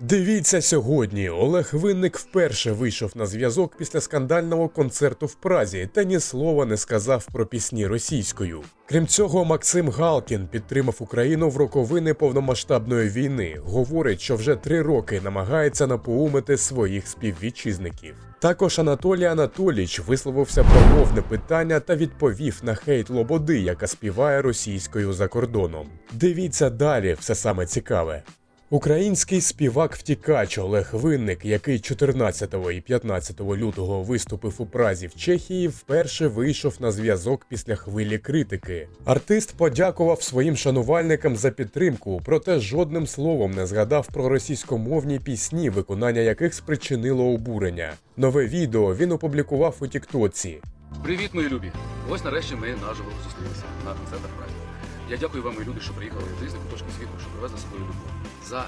Дивіться сьогодні. Олег Винник вперше вийшов на зв'язок після скандального концерту в Празі та ні слова не сказав про пісні російською. Крім цього, Максим Галкін підтримав Україну в роковини повномасштабної війни. Говорить, що вже три роки намагається напоумити своїх співвітчизників. Також Анатолій Анатолійович висловився про мовне питання та відповів на хейт Лободи, яка співає російською за кордоном. Дивіться далі, все саме цікаве. Український співак-втікач Олег Винник, який 14 і 15 лютого виступив у Празі в Чехії, вперше вийшов на зв'язок після хвилі критики. Артист подякував своїм шанувальникам за підтримку, проте жодним словом не згадав про російськомовні пісні, виконання яких спричинило обурення. Нове відео він опублікував у Тіктоці. Привіт, мої любі! Ось нарешті ми наживо зустрілися на концертах Прайду. Я дякую вам, мої люди, що приїхали з різних куточків світу, що привезли з собою любов. За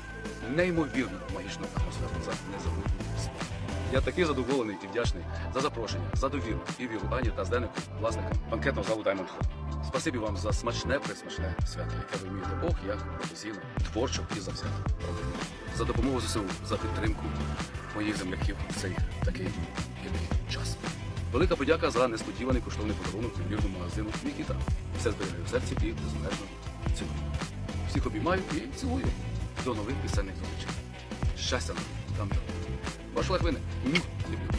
неймовірну магічну атмосферу, за незабутній спів. Я такий задоволений і вдячний за запрошення, за довіру і віру Ані та Зденику, власникам банкетного залу Diamond Hall. Спасибі вам за смачне присмачне свято, яке ви вмієте ох, як професійно, творчо і завзято робити. За допомогу ЗСУ, за підтримку моїх земляків в цей такий гідний час. Велика подяка за несподіваний коштовний подарунок ювелірному магазину Нікіта. Все зберігаю в серці і безмежно цілую. Всіх обіймаю і цілую. До нових пісенних зустрічей. Щастя нам там. Ваш Олег Винник. Люблю.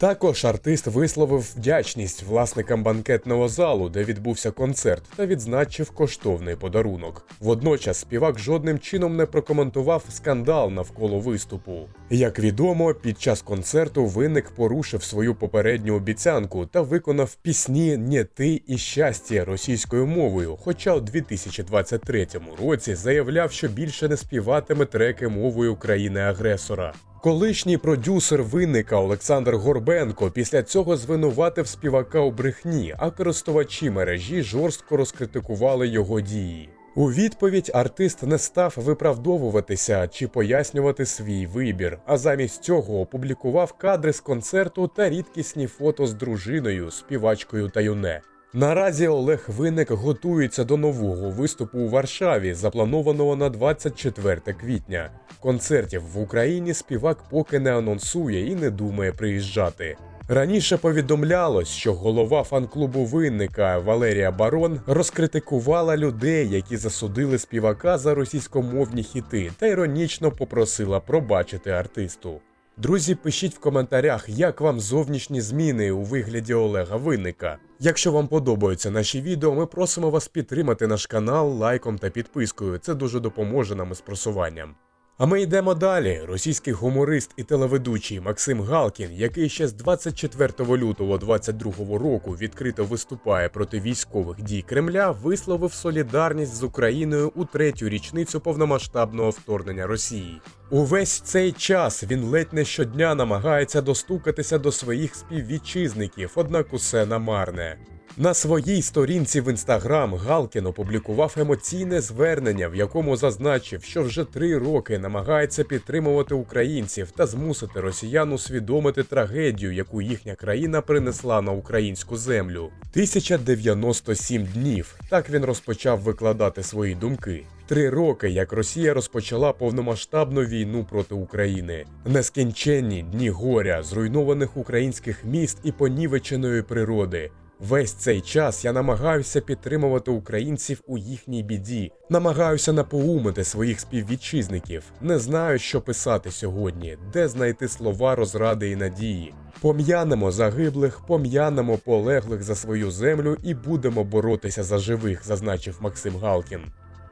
Також артист висловив вдячність власникам банкетного залу, де відбувся концерт, та відзначив коштовний подарунок. Водночас співак жодним чином не прокоментував скандал навколо виступу. Як відомо, під час концерту винник порушив свою попередню обіцянку та виконав пісні «Нє ти і щастя російською мовою. Хоча у 2023 році заявляв, що більше не співатиме треки мовою країни-агресора. Колишній продюсер винника Олександр Горбенко після цього звинуватив співака у брехні, а користувачі мережі жорстко розкритикували його дії. У відповідь артист не став виправдовуватися чи пояснювати свій вибір, а замість цього опублікував кадри з концерту та рідкісні фото з дружиною, співачкою та юне. Наразі Олег Винник готується до нового виступу у Варшаві, запланованого на 24 квітня. Концертів в Україні співак поки не анонсує і не думає приїжджати. Раніше повідомлялось, що голова фан-клубу винника Валерія Барон розкритикувала людей, які засудили співака за російськомовні хіти, та іронічно попросила пробачити артисту. Друзі, пишіть в коментарях, як вам зовнішні зміни у вигляді Олега Винника. Якщо вам подобаються наші відео, ми просимо вас підтримати наш канал лайком та підпискою. Це дуже допоможе нам із просуванням. А ми йдемо далі. Російський гуморист і телеведучий Максим Галкін, який ще з 24 лютого 2022 року відкрито виступає проти військових дій Кремля, висловив солідарність з Україною у третю річницю повномасштабного вторгнення Росії. Увесь цей час він ледь не щодня намагається достукатися до своїх співвітчизників, однак усе намарне. На своїй сторінці в інстаграм Галкін опублікував емоційне звернення, в якому зазначив, що вже три роки намагається підтримувати українців та змусити росіян усвідомити трагедію, яку їхня країна принесла на українську землю. 1097 днів. Так він розпочав викладати свої думки. Три роки, як Росія розпочала повномасштабну війну проти України, нескінченні дні горя, зруйнованих українських міст і понівеченої природи. Весь цей час я намагаюся підтримувати українців у їхній біді, намагаюся напоумити своїх співвітчизників. Не знаю, що писати сьогодні, де знайти слова розради і надії. Пом'янемо загиблих, пом'янемо полеглих за свою землю і будемо боротися за живих, зазначив Максим Галкін.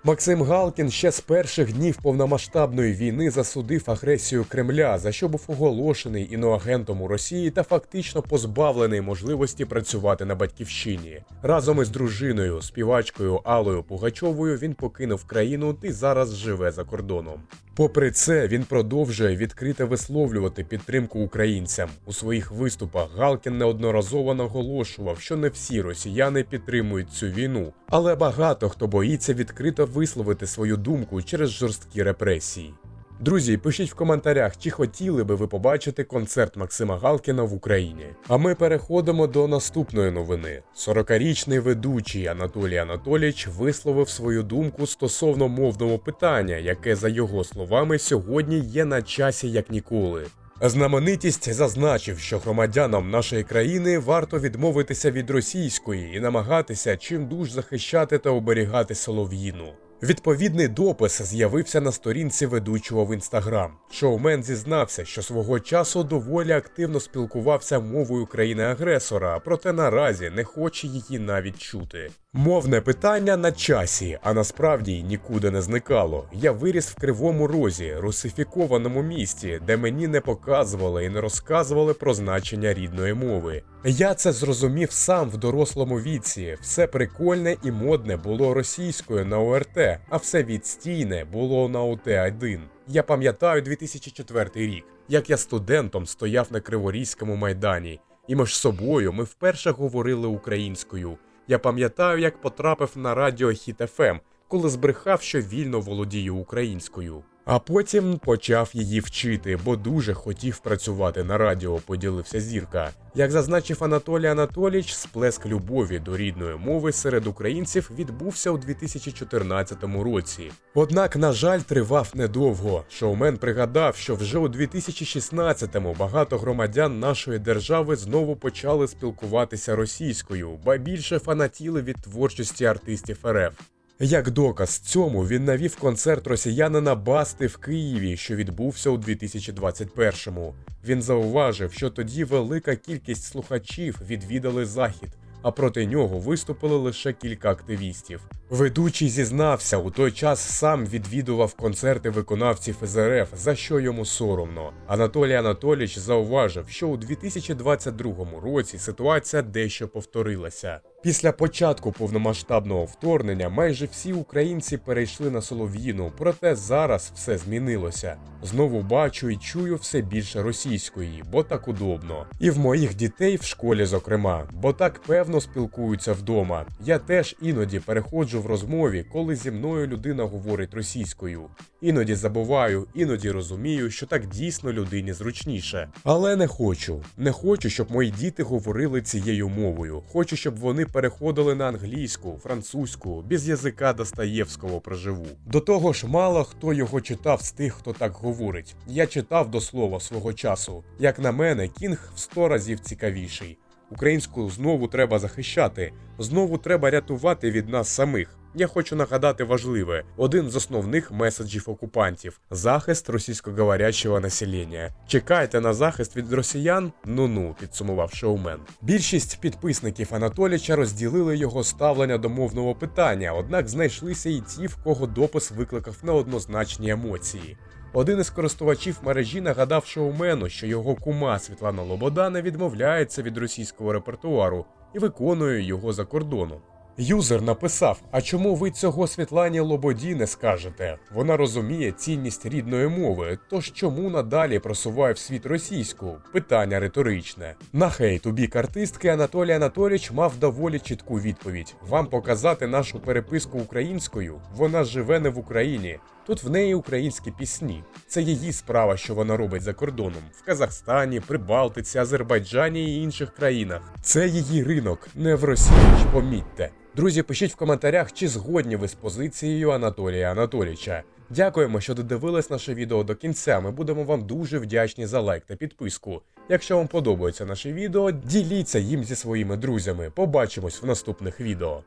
Максим Галкін ще з перших днів повномасштабної війни засудив агресію Кремля, за що був оголошений іноагентом у Росії та фактично позбавлений можливості працювати на батьківщині. Разом із дружиною, співачкою Алою Пугачовою він покинув країну і зараз живе за кордоном. Попри це, він продовжує відкрито висловлювати підтримку українцям. У своїх виступах Галкін неодноразово наголошував, що не всі росіяни підтримують цю війну, але багато хто боїться відкрито висловити свою думку через жорсткі репресії. Друзі, пишіть в коментарях, чи хотіли би ви побачити концерт Максима Галкіна в Україні. А ми переходимо до наступної новини. 40-річний ведучий Анатолій Анатолійович висловив свою думку стосовно мовного питання, яке, за його словами, сьогодні є на часі як ніколи. Знаменитість зазначив, що громадянам нашої країни варто відмовитися від російської і намагатися чимдуж захищати та оберігати солов'їну. Відповідний допис з'явився на сторінці ведучого в інстаграм. Шоумен зізнався, що свого часу доволі активно спілкувався мовою країни-агресора, проте наразі не хоче її навіть чути. Мовне питання на часі, а насправді нікуди не зникало. Я виріс в кривому розі, русифікованому місті, де мені не показували і не розказували про значення рідної мови. Я це зрозумів сам в дорослому віці. Все прикольне і модне було російською на ОРТ, а все відстійне було на ОТ-1. Я пам'ятаю 2004 рік, як я студентом стояв на Криворізькому майдані, і між собою ми вперше говорили українською. Я пам'ятаю, як потрапив на радіо Хіт ФМ, коли збрехав, що вільно володію українською. А потім почав її вчити, бо дуже хотів працювати на радіо, поділився зірка. Як зазначив Анатолій Анатолійович, сплеск любові до рідної мови серед українців відбувся у 2014 році. Однак, на жаль, тривав недовго. Шоумен пригадав, що вже у 2016-му багато громадян нашої держави знову почали спілкуватися російською, ба більше фанатіли від творчості артистів РФ. Як доказ цьому він навів концерт росіянина Басти в Києві, що відбувся у 2021-му. Він зауважив, що тоді велика кількість слухачів відвідали захід, а проти нього виступили лише кілька активістів. Ведучий зізнався, у той час сам відвідував концерти виконавців із РФ, за що йому соромно. Анатолій Анатолійович зауважив, що у 2022 році ситуація дещо повторилася. Після початку повномасштабного вторгнення майже всі українці перейшли на солов'їну, проте зараз все змінилося. Знову бачу і чую все більше російської, бо так удобно. І в моїх дітей в школі, зокрема, бо так певно спілкуються вдома. Я теж іноді переходжу в розмові, коли зі мною людина говорить російською. Іноді забуваю, іноді розумію, що так дійсно людині зручніше. Але не хочу. Не хочу, щоб мої діти говорили цією мовою. Хочу, щоб вони переходили на англійську, французьку, без язика Достоєвського проживу. До того ж, мало хто його читав з тих, хто так говорить. Я читав до слова свого часу. Як на мене, кінг в сто разів цікавіший. Українську знову треба захищати, знову треба рятувати від нас самих. Я хочу нагадати важливе: один з основних меседжів окупантів захист російськоговорящого населення. Чекайте на захист від росіян? Ну-ну, підсумував шоумен. Більшість підписників Анатоліча розділили його ставлення до мовного питання, однак знайшлися і ті, в кого допис викликав неоднозначні емоції. Один із користувачів мережі нагадав шоумену, що його кума Світлана Лобода не відмовляється від російського репертуару і виконує його за кордоном. Юзер написав: А чому ви цього Світлані Лободі не скажете? Вона розуміє цінність рідної мови, тож чому надалі просуває в світ російську? Питання риторичне. На хейт у бік артистки Анатолій Анатолійович мав доволі чітку відповідь: вам показати нашу переписку українською. Вона живе не в Україні. Тут в неї українські пісні. Це її справа, що вона робить за кордоном в Казахстані, Прибалтиці, Азербайджані і інших країнах. Це її ринок, не в Росії. Помітьте. Друзі, пишіть в коментарях, чи згодні ви з позицією Анатолія Анатолійовича. Дякуємо, що додивились наше відео до кінця. Ми будемо вам дуже вдячні за лайк та підписку. Якщо вам подобається наше відео, діліться їм зі своїми друзями. Побачимось в наступних відео.